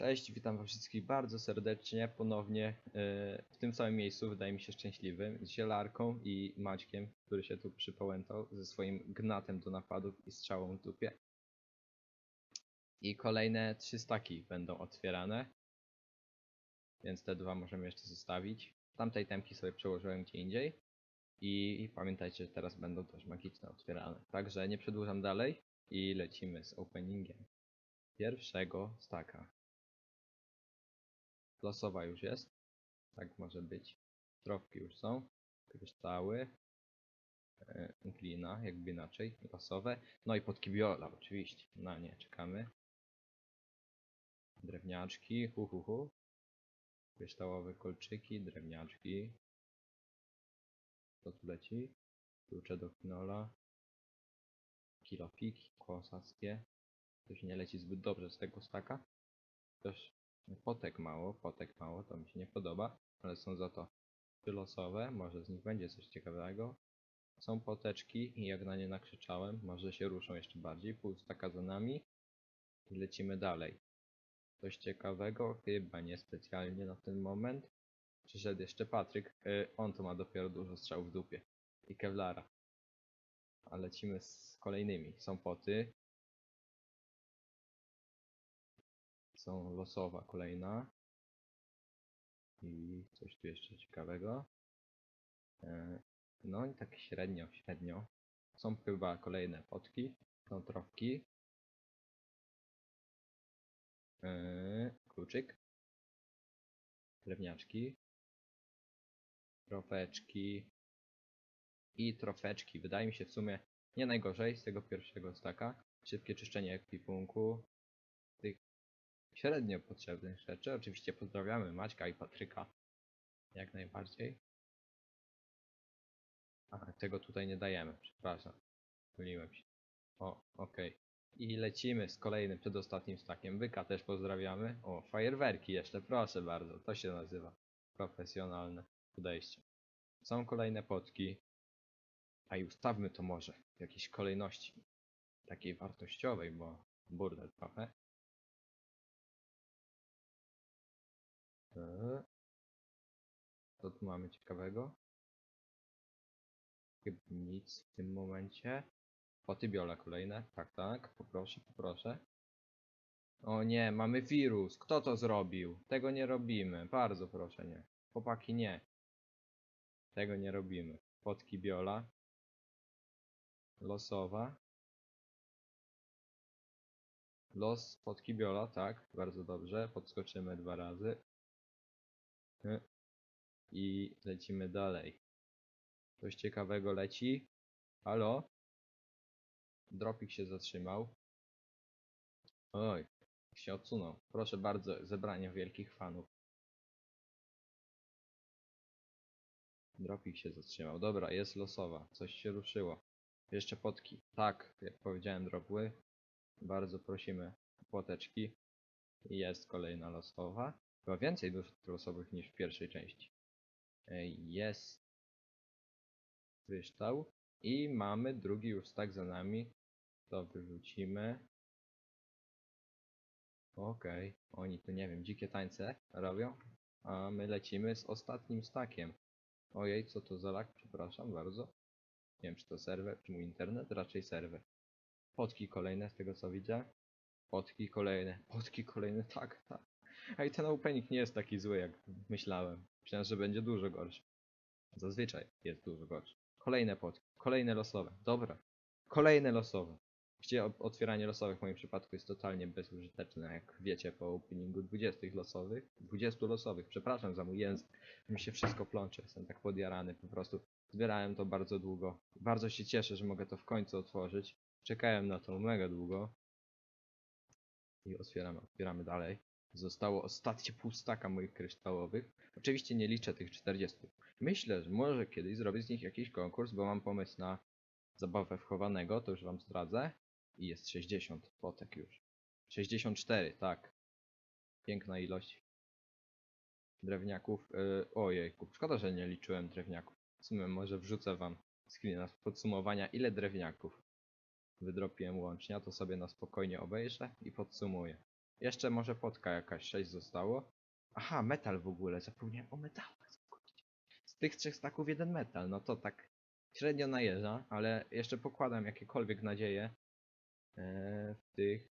Cześć, witam was wszystkich bardzo serdecznie ponownie e, w tym samym miejscu, wydaje mi się szczęśliwym, z Zielarką i Maćkiem, który się tu przypałętał ze swoim gnatem do napadów i strzałą w dupie. I kolejne trzy staki będą otwierane, więc te dwa możemy jeszcze zostawić. Tamtej temki sobie przełożyłem gdzie indziej i, i pamiętajcie, że teraz będą też magiczne otwierane. Także nie przedłużam dalej i lecimy z openingiem pierwszego staka. Losowa już jest. Tak może być. Trofki już są. Kryształy. E, glina, jakby inaczej. Losowe. No i podkibiola oczywiście. Na nie czekamy. Drewniaczki. Hu hu hu. Kryształowe kolczyki. Drewniaczki. Co tu leci? Klucze do kinola. Kilofiki kosackie. To się nie leci zbyt dobrze z tego staka. Też Potek mało, potek mało, to mi się nie podoba, ale są za to losowe, może z nich będzie coś ciekawego. Są poteczki i jak na nie nakrzyczałem, może się ruszą jeszcze bardziej, pół staka za nami i lecimy dalej. Coś ciekawego? Chyba nie specjalnie na ten moment. Przyszedł jeszcze Patryk, y, on to ma dopiero dużo strzał w dupie i Kevlara. A lecimy z kolejnymi. Są poty, są losowa kolejna. I coś tu jeszcze ciekawego. E, No i tak średnio, średnio. Są chyba kolejne potki, są. E, Kluczyk. Drewniaczki. Trofeczki. I trofeczki. Wydaje mi się w sumie nie najgorzej z tego pierwszego staka. Szybkie czyszczenie ekwipunku, średnio potrzebnych rzeczy. Oczywiście pozdrawiamy Maćka i Patryka. Jak najbardziej. A, tego tutaj nie dajemy, przepraszam. Myliłem się. O, okej. I lecimy z kolejnym, przedostatnim stakiem. Byka też pozdrawiamy. O, fajerwerki jeszcze, proszę bardzo. To się nazywa profesjonalne podejście. Są kolejne potki. A i ustawmy to może w jakiejś kolejności. Takiej wartościowej, bo burdel trochę. Co tu mamy ciekawego? Chyba nic w tym momencie. Potybiola kolejne. Tak, tak. Poproszę, poproszę. O nie, mamy wirus. Kto to zrobił? Tego nie robimy. Bardzo proszę, nie. Chłopaki, nie. Tego nie robimy. Potki biola. Losowa. Los potki biola, tak. Bardzo dobrze. Podskoczymy dwa razy. I lecimy dalej. Coś ciekawego leci. Halo? Dropik się zatrzymał. Oj, się odsunął. Proszę bardzo, zebranie wielkich fanów. Dropik się zatrzymał. Dobra, jest losowa. Coś się ruszyło. Jeszcze potki. Tak, jak powiedziałem, dropły. Bardzo prosimy płoteczki. Jest kolejna losowa. Chyba więcej dusz losowych niż w pierwszej części. E, Jest kryształ. I mamy drugi już tak za nami. To wyrzucimy. Okej, oni tu nie wiem, dzikie tańce robią. A my lecimy z ostatnim stakiem. Ojej, co to za lak? Przepraszam bardzo. Nie wiem, czy to serwer, czy mój internet? Raczej serwer. Potki kolejne z tego co widzę. Potki kolejne, potki kolejne, tak, tak. Ej, ten opening nie jest taki zły, jak myślałem. Myślałem, że będzie dużo gorszy. Zazwyczaj jest dużo gorszy. Kolejne potki, kolejne losowe. Dobra. Kolejne losowe. Gdzie otwieranie losowych w moim przypadku jest totalnie bezużyteczne, jak wiecie po openingu 20 losowych. 20 losowych, przepraszam za mój język. Mi się wszystko plącze, jestem tak podjarany po prostu. Zbierałem to bardzo długo. Bardzo się cieszę, że mogę to w końcu otworzyć. Czekałem na to mega długo. I otwieramy, otwieramy dalej. Zostało ostatnie pół moich kryształowych. Oczywiście nie liczę tych 40. Myślę, że może kiedyś zrobię z nich jakiś konkurs, bo mam pomysł na zabawę wchowanego, to już wam zdradzę. I jest 60 potek już. 64, tak. Piękna ilość drewniaków. Yy, ojejku, szkoda, że nie liczyłem drewniaków. W sumie może wrzucę wam screena z podsumowania, ile drewniaków wydropiłem łącznie, to sobie na spokojnie obejrzę i podsumuję. Jeszcze może potka jakaś, 6 zostało. Aha, metal w ogóle, zapomniałem o metalach. Z tych trzech staków jeden metal, no to tak średnio najeżdża, ale jeszcze pokładam jakiekolwiek nadzieje e, w tych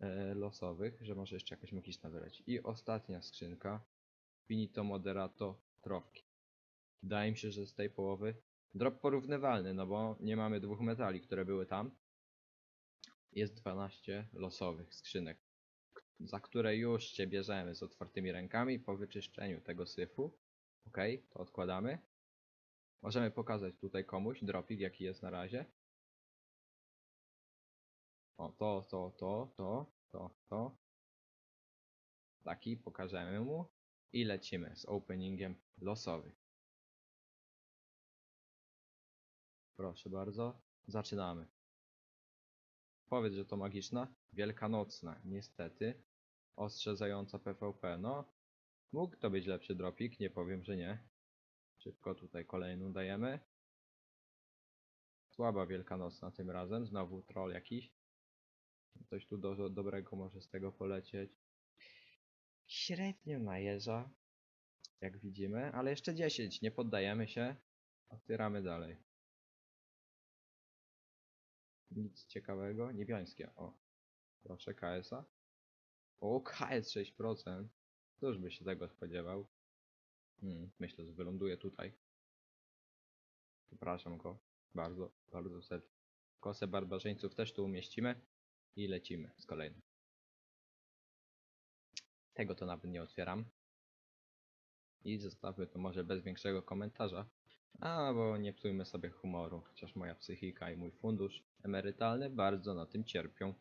e, losowych, że może jeszcze jakaś magiczna wyleć. I ostatnia skrzynka. Finito Moderato Trofki. Wydaje mi się, że z tej połowy drop porównywalny, no bo nie mamy dwóch metali, które były tam. Jest 12 losowych skrzynek, za które już się bierzemy z otwartymi rękami po wyczyszczeniu tego syfu. Ok, to odkładamy. Możemy pokazać tutaj komuś dropik, jaki jest na razie. O, to, to, to, to, to, to. Taki pokażemy mu. I lecimy z openingiem losowy. Proszę bardzo, zaczynamy. Powiedz, że to magiczna. Wielkanocna, niestety. Ostrzedzająca PvP, no. Mógł to być lepszy dropik, nie powiem, że nie. Szybko tutaj kolejną dajemy. Słaba wielkanocna tym razem, znowu troll jakiś. Coś tu do, dobrego może z tego polecieć. Średnio najeżdża, jak widzimy, ale jeszcze 10, nie poddajemy się. Otwieramy dalej. Nic ciekawego. Niebiańskie. O. Proszę KS-a. O, KS 6%. Któż by się tego spodziewał? Hmm, myślę, że wyląduje tutaj. Przepraszam go. Bardzo, bardzo serdecznie. Kosę barbarzyńców też tu umieścimy. I lecimy z kolejnym. Tego to nawet nie otwieram. I zostawmy to może bez większego komentarza. A, bo nie psujmy sobie humoru, chociaż moja psychika i mój fundusz emerytalny bardzo na tym cierpią.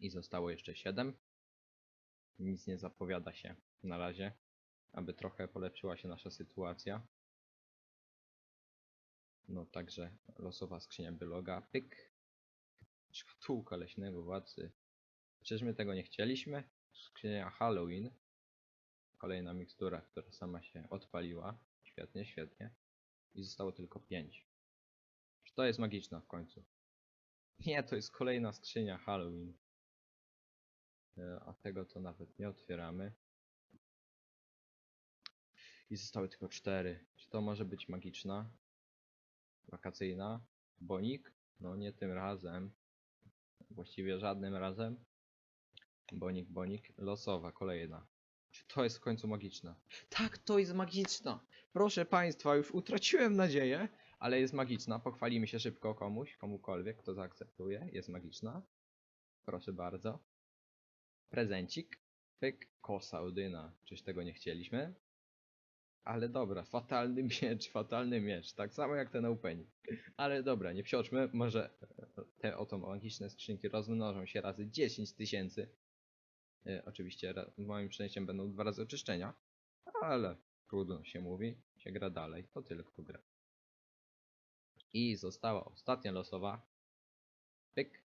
I zostało jeszcze 7. Nic nie zapowiada się na razie, aby trochę polepszyła się nasza sytuacja. No także losowa skrzynia byloga, pyk. Szkatułka leśnego władcy. Czyż my tego nie chcieliśmy? Skrzynia Halloween. Kolejna mikstura, która sama się odpaliła. Świetnie, świetnie. I zostało tylko 5. Czy to jest magiczna w końcu? Nie, to jest kolejna skrzynia Halloween. E, A tego to nawet nie otwieramy. I zostały tylko 4. Czy to może być magiczna? Wakacyjna? Bonik? No nie tym razem. Właściwie żadnym razem. Bonik, bonik. Losowa, kolejna. Czy to jest w końcu magiczna? Tak, to jest magiczna! Proszę Państwa, już utraciłem nadzieję, ale jest magiczna. Pochwalimy się szybko komuś, komukolwiek, kto zaakceptuje. Jest magiczna. Proszę bardzo. Prezencik. Pyk. Kosa Odyna. Czyż tego nie chcieliśmy? Ale dobra, fatalny miecz, fatalny miecz. Tak samo jak ten opening. Ale dobra, nie psioczmy. Może te oto magiczne skrzynki rozmnożą się razy 10 tysięcy. E, Oczywiście moim szczęściem będą dwa razy oczyszczenia. Ale trudno się mówi. Się gra dalej. To tylko gra. I została ostatnia losowa. Pyk.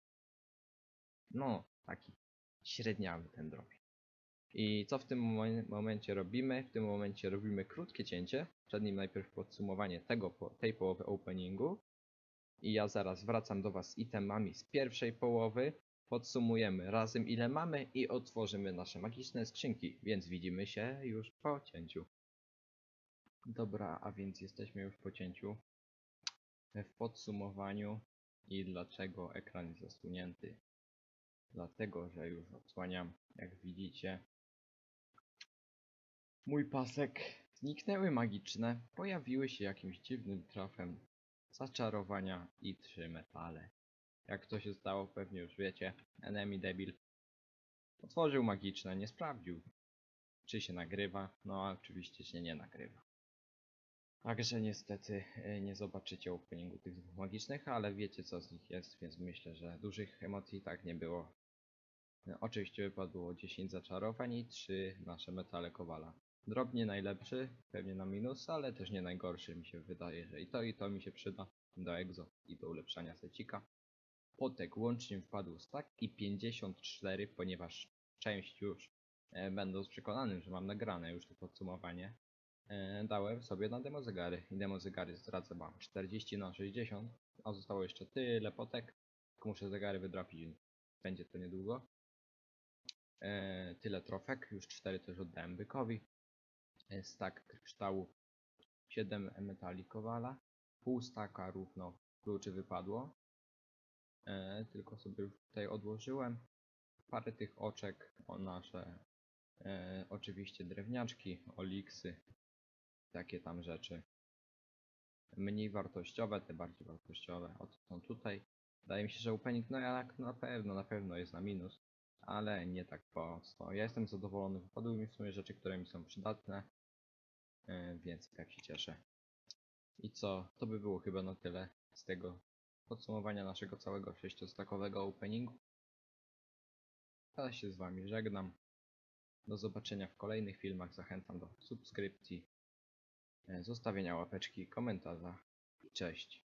No, taki średniawy ten drobie. I co w tym momen- momencie robimy? W tym momencie robimy krótkie cięcie. Przed nim najpierw podsumowanie tego, po- tej połowy openingu. I ja zaraz wracam do Was z itemami z pierwszej połowy. Podsumujemy razem ile mamy i otworzymy nasze magiczne skrzynki, więc widzimy się już po cięciu. Dobra, a więc jesteśmy już po cięciu. W podsumowaniu i dlaczego ekran jest zasunięty. Dlatego, że już odsłaniam, jak widzicie, mój pasek. Zniknęły magiczne, pojawiły się jakimś dziwnym trafem zaczarowania i trzy metale. Jak to się stało, pewnie już wiecie. Enemy debil. Otworzył magiczne, nie sprawdził, czy się nagrywa. No, oczywiście się nie nagrywa. Także niestety e, nie zobaczycie openingu tych dwóch magicznych, ale wiecie co z nich jest, więc myślę, że dużych emocji tak nie było. E, Oczywiście wypadło 10 zaczarowań i 3 nasze metale kowala. Drobnie najlepszy, pewnie na minus, ale też nie najgorszy mi się wydaje, że i to i to mi się przyda do egzo i do ulepszania secika. Potek łącznie wpadł stack i 54, ponieważ część już, e, będąc przekonanym, że mam nagrane już to podsumowanie, e, dałem sobie na demo zegary. I demo zegary zdradzę wam 40 na 60, a zostało jeszcze tyle potek. Tylko muszę zegary wydrapić, będzie to niedługo. E, tyle trofek, już 4 też oddałem bykowi. E, Stack kryształów 7 metali kowala. Pół staka równo kluczy wypadło. E, tylko sobie tutaj odłożyłem. Parę tych oczek o nasze e, oczywiście drewniaczki, oliksy, takie tam rzeczy. Mniej wartościowe, te bardziej wartościowe. Oto są tutaj. Wydaje mi się, że opening, no jak na pewno, na pewno jest na minus, ale nie tak mocno. Ja jestem zadowolony, wypadły mi w sumie rzeczy, które mi są przydatne, e, więc tak się cieszę. I co, to by było chyba na tyle z tego podsumowania naszego całego sześciostakowego openingu. Ja się z Wami żegnam. Do zobaczenia w kolejnych filmach. Zachęcam do subskrypcji, e, zostawienia łapeczki, komentarza. i Cześć.